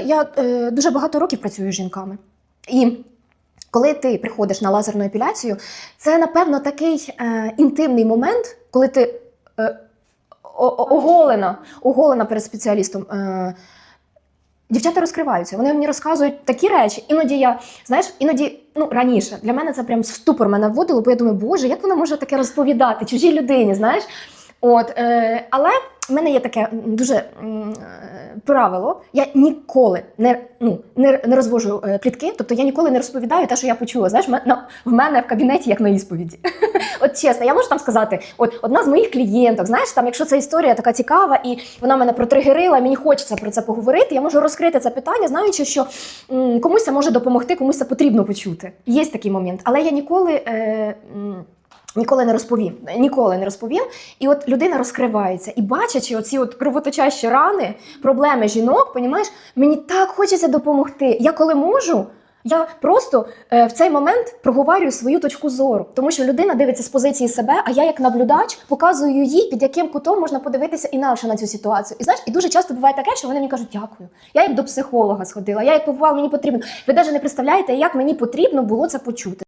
Я е, дуже багато років працюю з жінками. І коли ти приходиш на лазерну епіляцію, це, напевно, такий е, інтимний момент, коли ти е, оголена, оголена перед спеціалістом. Е, Дівчата розкриваються, вони мені розказують такі речі. Іноді я, знаєш, іноді, ну раніше для мене це прям ступор мене вводило, бо я думаю, боже, як вона може таке розповідати чужій людині, знаєш? От, е, але в мене є таке дуже правило. Я ніколи не, ну, не, не розвожу е, плітки, тобто я ніколи не розповідаю те, що я почула. Знаєш, в мене- в кабінеті як на ісповіді. От чесно, я можу там сказати, от одна з моїх клієнток, знаєш, там, якщо ця історія така цікава і вона мене протригерила, мені хочеться про це поговорити, я можу розкрити це питання, знаючи, що м, комусь це може допомогти, комусь це потрібно почути. Є такий момент, але я ніколи. Е, Ніколи не розповім, ніколи не розповім. І от людина розкривається, і бачачи оці от кровоточащі рани, проблеми жінок, понімаєш, мені так хочеться допомогти. Я коли можу, я просто е, в цей момент проговорюю свою точку зору, тому що людина дивиться з позиції себе, а я як наблюдач показую їй, під яким кутом можна подивитися інакше на цю ситуацію. І знаєш, і дуже часто буває таке, що вони мені кажуть, дякую. Я як до психолога сходила, я як побувала, мені потрібно. Ви навіть не представляєте, як мені потрібно було це почути.